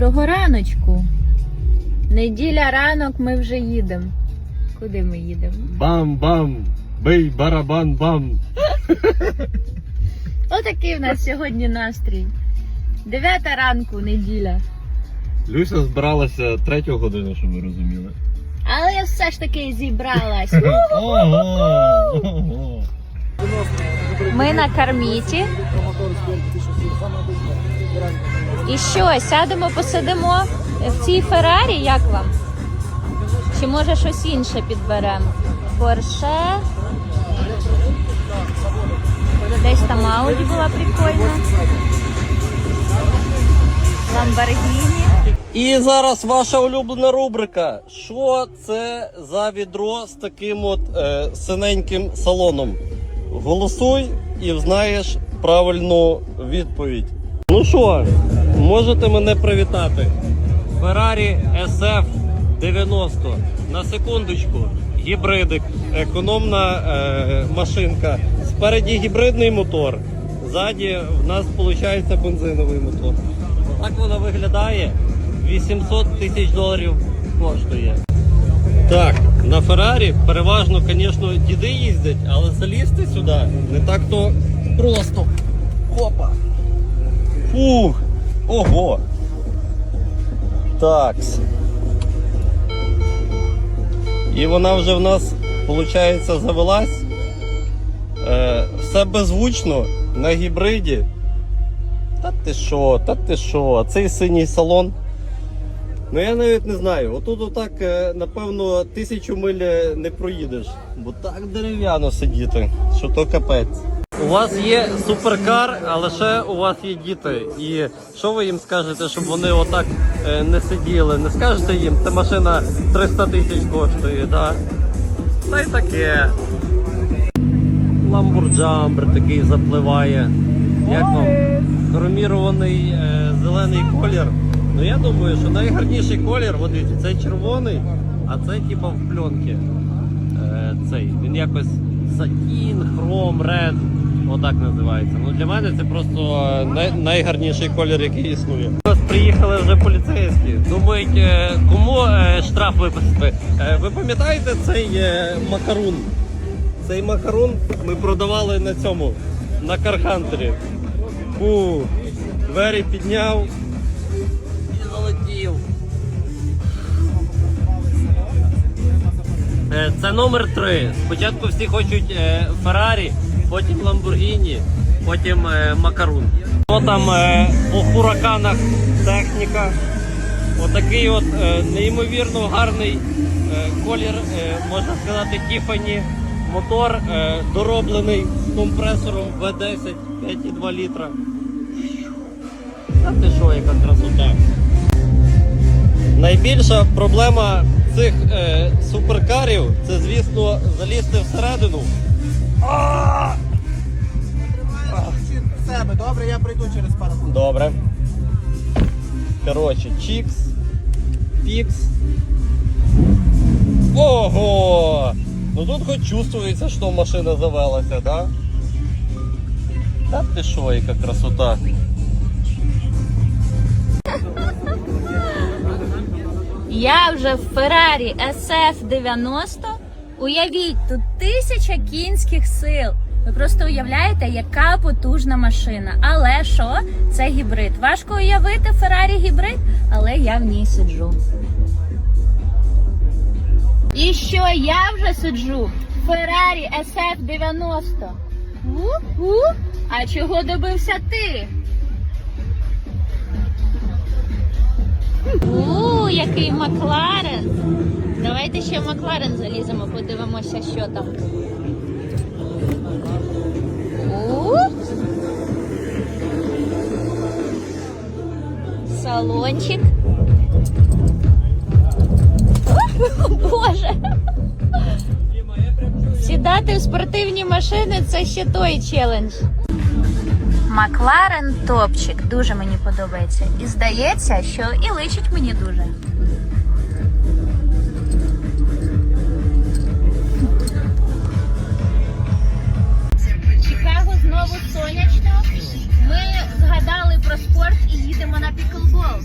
Доброго раночку. Неділя ранок ми вже їдемо. Куди ми їдемо? Бам-бам! Бий барабан бам! Отакий в нас сьогодні настрій. Дев'ята ранку, неділя. Люся збиралася третю годину, щоб ви розуміли. Але я все ж таки зібралась. Ми на карміті. І що, сядемо, посидимо в цій Феррарі, як вам? Чи може щось інше підберемо? Порше. Десь там Ауді була прикольна. Ламборгіні. І зараз ваша улюблена рубрика. Що це за відро з таким от е, синеньким салоном? Голосуй і знаєш правильну відповідь. Ну що, можете мене привітати? Ferrari SF 90. На секундочку. Гібридик, економна е, машинка. Спереді гібридний мотор. Ззаді в нас виходить бензиновий мотор. Так вона виглядає. 800 тисяч доларів коштує. Так, на Феррарі переважно, звісно, діди їздять, але залізти сюди не так то просто. Хопа. Фух. Ого. Такс. І вона вже в нас, виходить, завелась. Е, все беззвучно на гібриді. Та ти що, та ти що, цей синій салон. Ну я навіть не знаю. Отут отак, е, напевно, тисячу миль е, не проїдеш. Бо так дерев'яно сидіти, що то капець. У вас є суперкар, але ще у вас є діти. І що ви їм скажете, щоб вони отак е, не сиділи? Не скажете їм, ця машина 300 тисяч коштує, да? Та й таке. Ламбурджамбр такий запливає. Як вам? Хромірований е, зелений колір. Ну я думаю, що найгарніший колір, дивіться, це червоний, а це типа в пленки. Е, цей. Він якось сатін, хром, ред. Отак називається. Ну для мене це просто е, най, найгарніший колір, який існує. Ось приїхали вже поліцейські. Думають, е, кому е, штраф виписати. Ви пам'ятаєте цей макарун? Цей макарун ми продавали на цьому, на Кархантері. Фу, двері підняв і залетів. Це номер 3. Спочатку всі хочуть е, Феррарі, потім Ламборгіні, потім е, Макарун. Що там е, по хураканах техніка? Отакий от е, неймовірно гарний е, колір, е, можна сказати, Тіфані. Мотор е, дороблений компресором V10 5,2 літра. Та ти що, яка красота. Найбільша проблема цих е, суперкарів це, звісно, залізти всередину. А! себе, добре, я прийду через пару хвилин. Добре. Коротше, чікс, пікс. Ого! Ну тут хоч чувствується, що машина завелася, да? Та ти що, яка красота. Я вже в Феррарі SF 90. Уявіть, тут тисяча кінських сил. Ви просто уявляєте, яка потужна машина. Але що? Це гібрид. Важко уявити Феррарі гібрид, але я в ній сиджу. І що я вже сиджу Феррарі SF 90. У-у. А чого добився ти? У, який Макларен. Давайте ще в Макларен заліземо, подивимося, що там. Салончик. Боже. Сідати в спортивні машини це ще той челендж. Макларен топчик. Дуже мені подобається. І здається, що і личить мені дуже. Чикаго знову сонячно. Ми згадали про спорт і їдемо на піклбол.